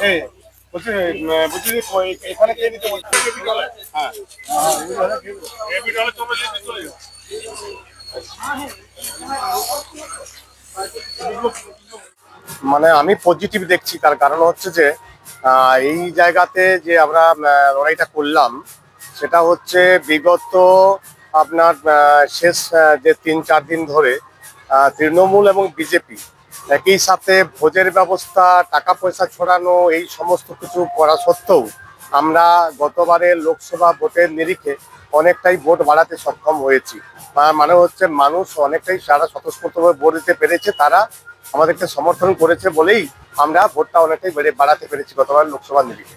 হ্যাঁ মানে আমি পজিটিভ দেখছি, তার কারণ হচ্ছে যে এই জায়গাতে যে আমরা লড়াইটা করলাম, সেটা হচ্ছে বিগত আপনার শেষ যে তিন, চার দিন ধরে তৃণমূল এবং বিজেপি একই সাথে ভোজের ব্যবস্থা টাকা পয়সা ছড়ানো, এই সমস্ত কিছু করা সত্ত্বেও আমরা গতবারে লোকসভা ভোটের নিরিখে অনেকটাই ভোট বাড়াতে সক্ষম হয়েছি। মানে হচ্ছে মানুষ অনেকটাই সারা স্বতঃস্ফূর্তভাবে ভোট দিতে পেরেছে, তারা আমাদেরকে সমর্থন করেছে বলেই আমরা ভোটটা অনেকটাই বেড়ে, বাড়াতে পেরেছি গতবার লোকসভা নিরিখে।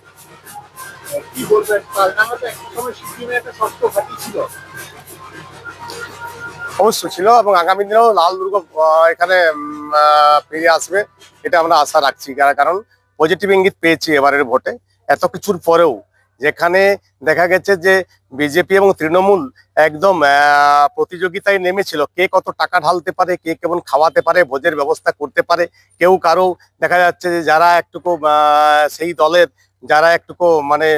অবশ্য ছিল এবং আগামী দিনেও লাল দুর্গ এখানে ফিরে আসবে, এটা আমরা আশা রাখছি। কার- কারণ পজিটিভ ইঙ্গিত পেয়েছি এবারের ভোটে। এত কিছুর পরেও যেখানে দেখা গেছে যে বিজেপি এবং তৃণমূল একদম প্রতিযোগিতায় নেমেছিল। কে কত টাকা ঢালতে পারে, কে কেমন খাওয়াতে পারে, ভোজের ব্যবস্থা করতে পারে, কেউ কারও দেখা যাচ্ছে যে যারা একটুকু সেই দলের, যারা একটুকু মানে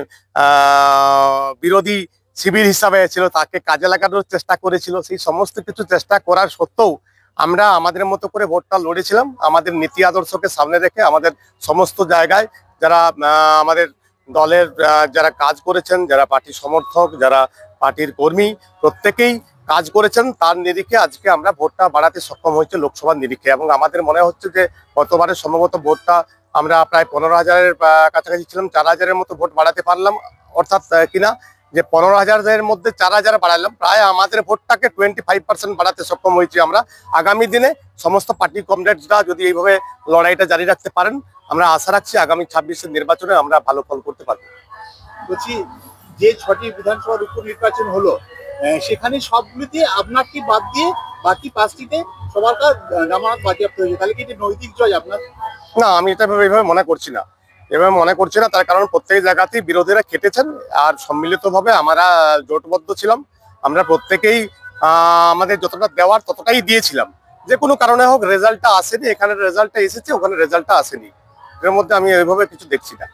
বিরোধী শিবির হিসাবে ছিল, তাকে কাজে লাগানোর চেষ্টা করেছিল। সেই সমস্ত কিছু চেষ্টা করার সত্ত্বেও আমরা আমাদের মতো করে ভোটটা লড়েছিলাম। আমাদের নীতি আদর্শকে সামনে রেখে আমাদের সমস্ত জায়গায় যারা আমাদের দলের যারা কাজ করেছেন, যারা পার্টি সমর্থক, যারা পার্টির কর্মী, প্রত্যেকেই কাজ করেছেন, তার নিরিখে আজকে আমরা ভোটটা বাড়াতে সক্ষম হয়েছে লোকসভার নিরিখে। এবং আমাদের মনে হচ্ছে যে গতবারের সম্ভবত ভোটটা আমরা প্রায় পনেরো হাজারের কাছাকাছি ছিলাম, চার হাজারের মতো ভোট বাড়াতে পারলাম, অর্থাৎ কিনা যে পনেরো হাজারের মধ্যে চার হাজার বাড়ালাম প্রায় আমাদের ভোটটাকে টোয়েন্টি ফাইভ পার্সেন্ট বাড়াতে সক্ষম হয়েছি আমরা। আগামী দিনে সমস্ত পার্টি কমরেডসরা যদি এইভাবে লড়াইটা জারি রাখতে পারেন আমরা আশা রাখছি আগামী ছাব্বিশের নির্বাচনে আমরা ভালো ফল করতে পারব। বলছি যে ছটি বিধানসভার উপনির্বাচন হলো সেখানে সবগুলিতে আপনার কি বাদ দিয়ে বাকি পাঁচটিতে সবার কাজ জামানত বাজেয়াপ্ত হয়েছে? তাহলে কি এটি নৈতিক জয় আপনার? না আমি এটা এইভাবে মনে করছি না। এভাবে মনে করছি না, তার কারণ প্রত্যেক জায়গাতেই বিরোধীরা কেটেছেন আর সম্মিলিতভাবে আমরা জোটবদ্ধ ছিলাম। আমরা প্রত্যেকেই আমাদের যতটা দেওয়ার ততটাই দিয়েছিলাম। যে কোনো কারণে হোক রেজাল্টটা আসেনি, এখানে রেজাল্টটা এসেছে, ওখানে রেজাল্টটা আসেনি। এর মধ্যে আমি ওইভাবে কিছু দেখছি না।